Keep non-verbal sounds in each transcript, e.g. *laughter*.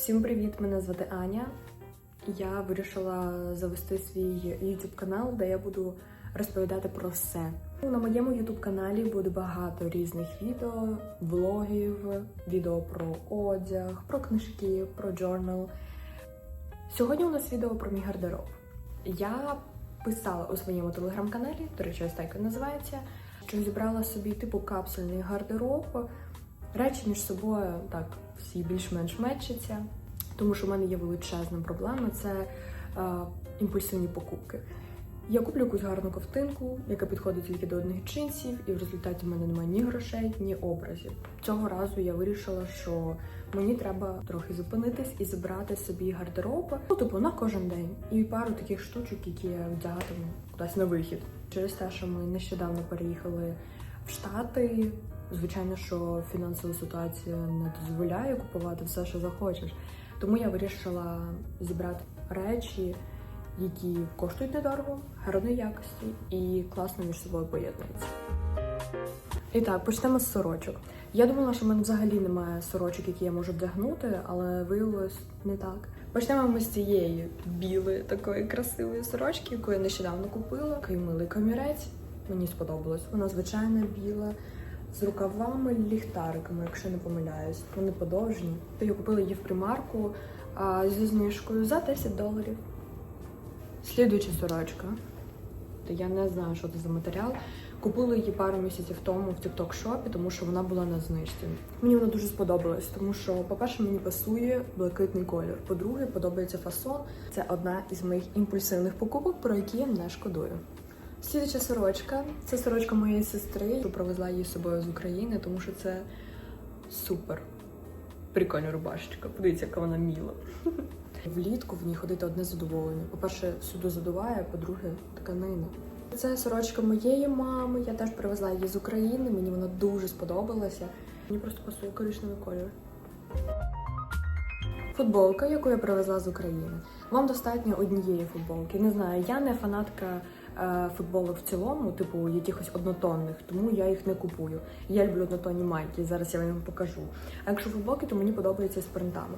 Всім привіт! Мене звати Аня. Я вирішила завести свій YouTube канал, де я буду розповідати про все. На моєму YouTube каналі буде багато різних відео, влогів, відео про одяг, про книжки, про джорнал. Сьогодні у нас відео про мій гардероб. Я писала у своєму телеграм-каналі, до речі, ось так і називається, що зібрала собі типу капсульний гардероб. Речі між собою так всі більш-менш мечаться, тому що в мене є величезна проблема це е, імпульсивні покупки. Я куплю якусь гарну ковтинку, яка підходить тільки до одних джинсів, і в результаті в мене немає ні грошей, ні образів. Цього разу я вирішила, що мені треба трохи зупинитись і збирати собі гардероб, ну типу на кожен день, і пару таких штучок, які я вдягатиму кудись на вихід. Через те, що ми нещодавно переїхали в Штати. Звичайно, що фінансова ситуація не дозволяє купувати все, що захочеш. Тому я вирішила зібрати речі, які коштують недорого, гарної якості і класно між собою поєднуються. І так, почнемо з сорочок. Я думала, що в мене взагалі немає сорочок, які я можу вдягнути, але виявилось не так. Почнемо ми з цієї білої такої красивої сорочки, яку я нещодавно купила. Такий милий комірець. Мені сподобалось. Вона звичайна біла, з рукавами ліхтариками, якщо не помиляюсь. Вони подовжні. Я купила її в примарку а, зі знижкою за 10 доларів. Слідуюча сорочка. Я не знаю, що це за матеріал. Купила її пару місяців тому в TikTok шопі, тому що вона була на знижці. Мені вона дуже сподобалась, тому що, по-перше, мені пасує блакитний колір. По-друге, подобається фасон. Це одна із моїх імпульсивних покупок, про які я не шкодую. Слідуча сорочка це сорочка моєї сестри. Я привезла її з собою з України, тому що це супер. Прикольна рубашечка. Подивіться, яка вона міла. *laughs* Влітку в ній ходити одне задоволення. По-перше, сюди задуває, по-друге, тканина. Це сорочка моєї мами. Я теж привезла її з України. Мені вона дуже сподобалася. Мені просто пасує коричневий кольор. Футболка, яку я привезла з України. Вам достатньо однієї футболки. Не знаю, я не фанатка футболок в цілому, типу якихось однотонних, тому я їх не купую. Я люблю однотонні майки. Зараз я вам покажу. А якщо футболки, то мені подобається з принтами.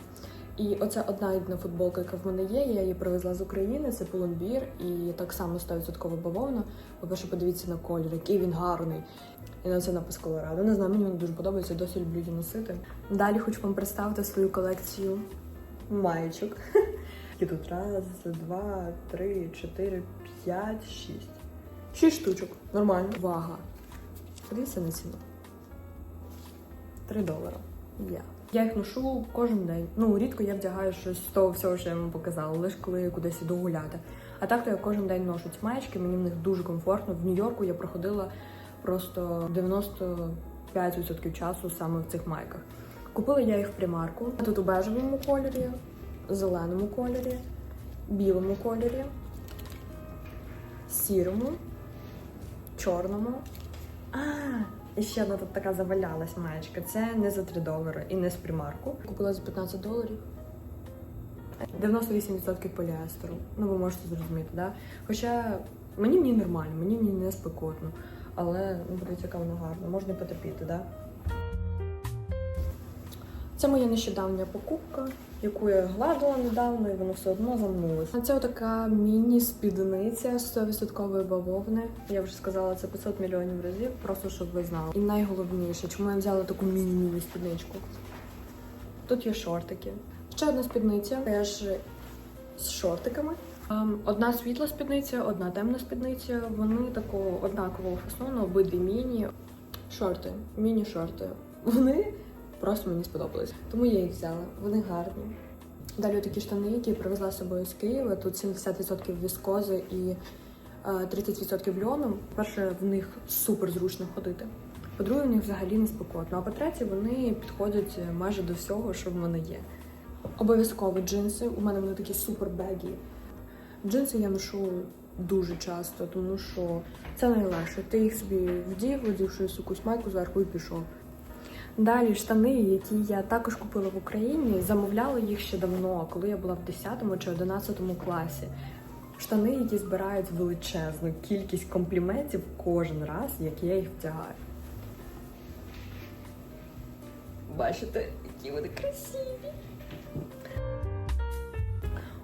І оця одна єдина футболка, яка в мене є, я її привезла з України, це Pull&Bear, і так само 100% бавовна. По-перше, подивіться на колір, який він гарний. І на це напис Колорадо. Не знаю, мені він дуже подобається, досі люблю її носити. Далі хочу вам представити свою колекцію маєчок. І тут раз, два, три, чотири, п'ять, шість. Шість штучок. Нормально. Вага. Подивіться на ціну. Три долари. Я. Я їх ношу кожен день. Ну, рідко я вдягаю щось з того всього, що я вам показала, лише коли кудись іду гуляти. А так то я кожен день ношу ці маєчки, мені в них дуже комфортно. В Нью-Йорку я проходила просто 95% часу саме в цих майках. Купила я їх в примарку. Тут у бежевому кольорі, зеленому кольорі, білому кольорі, сірому, чорному. А, і ще одна тут така завалялась маєчка. Це не за 3 долари і не з примарку. Купила за 15 доларів. 98% поліестеру. Ну, ви можете зрозуміти, да? Хоча мені в ній нормально, мені в ній не спекотно. Але ну, яка вона гарна. Можна потерпіти, да? Це моя нещодавня покупка, яку я гладила недавно, і воно все одно замнулося. Це така міні-спідниця 100% бавовни. Я вже сказала це 500 мільйонів разів, просто щоб ви знали. І найголовніше, чому я взяла таку міні-міні спідничку. Тут є шортики. Ще одна спідниця, теж з шортиками. Ем, Одна світла спідниця, одна темна спідниця. Вони такого однакового фасону, обидві міні. Шорти, міні-шорти. Вони просто мені сподобались. Тому я їх взяла. Вони гарні. Далі такі штани, які я привезла з собою з Києва. Тут 70% віскози і е, 30% льону. Перше, в них супер зручно ходити. По-друге, в них взагалі не спекотно. А по-третє, вони підходять майже до всього, що в мене є. Обов'язково джинси. У мене вони такі супер бегі. Джинси я ношу дуже часто, тому що це найлегше. Ти їх собі вдів, одівши якусь майку зверху і пішов. Далі штани, які я також купила в Україні, замовляла їх ще давно, коли я була в 10 чи 11 класі. Штани, які збирають величезну кількість компліментів кожен раз, як я їх вдягаю. Бачите, які вони красиві.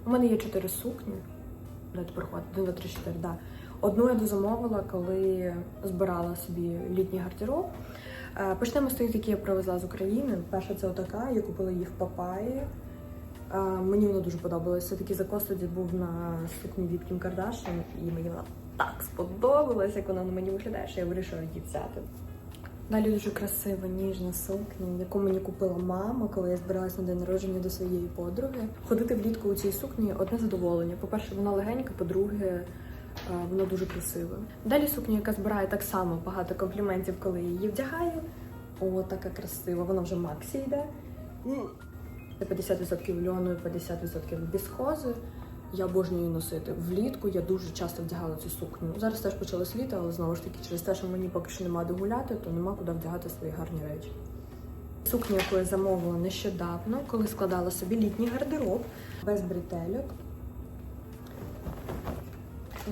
У мене є чотири сукні. Тепер хватить? Один, два, три, чотири, да. Одну я дозамовила, коли збирала собі літній гардероб. Е, Почнемо з тих, які я привезла з України. Перша це отака, я купила в Папаї. Е, Мені вона дуже подобалася. Це такий закос був на сукні від Кім Кардашин, і мені вона так сподобалась, як вона на мені виглядає, що я вирішила її взяти. Далі дуже красива ніжна сукня, яку мені купила мама, коли я збиралась на день народження до своєї подруги. Ходити влітку у цій сукні одне задоволення. По-перше, вона легенька, по-друге, е, вона дуже красива. Далі сукня, яка збирає так само багато компліментів, коли її вдягаю. О, така красива, вона вже Максі йде. Це 50% льону і 50% біскози. Я обожнюю її носити. Влітку я дуже часто вдягала цю сукню. Зараз теж почалось літо, але знову ж таки, через те, що мені поки що немає де гуляти, то нема куди вдягати свої гарні речі. Сукню, яку я замовила нещодавно, коли складала собі літній гардероб без бретельок.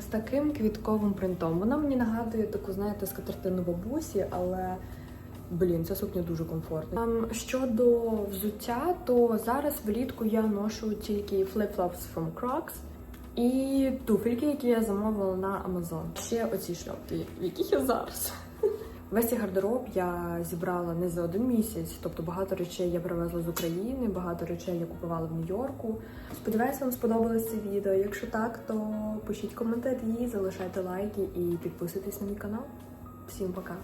З таким квітковим принтом. Вона мені нагадує таку, знаєте, скатертину бабусі, але блін, ця сукня дуже комфортна. Ем, Щодо взуття, то зараз влітку я ношу тільки flip-flops from Crocs і туфельки, які я замовила на Amazon. Ще оці шльопки, в яких я зараз. Весь цей гардероб я зібрала не за один місяць, тобто багато речей я привезла з України, багато речей я купувала в Нью-Йорку. Сподіваюся, вам сподобалось це відео. Якщо так, то пишіть коментарі, залишайте лайки і підписуйтесь на мій канал. Всім пока!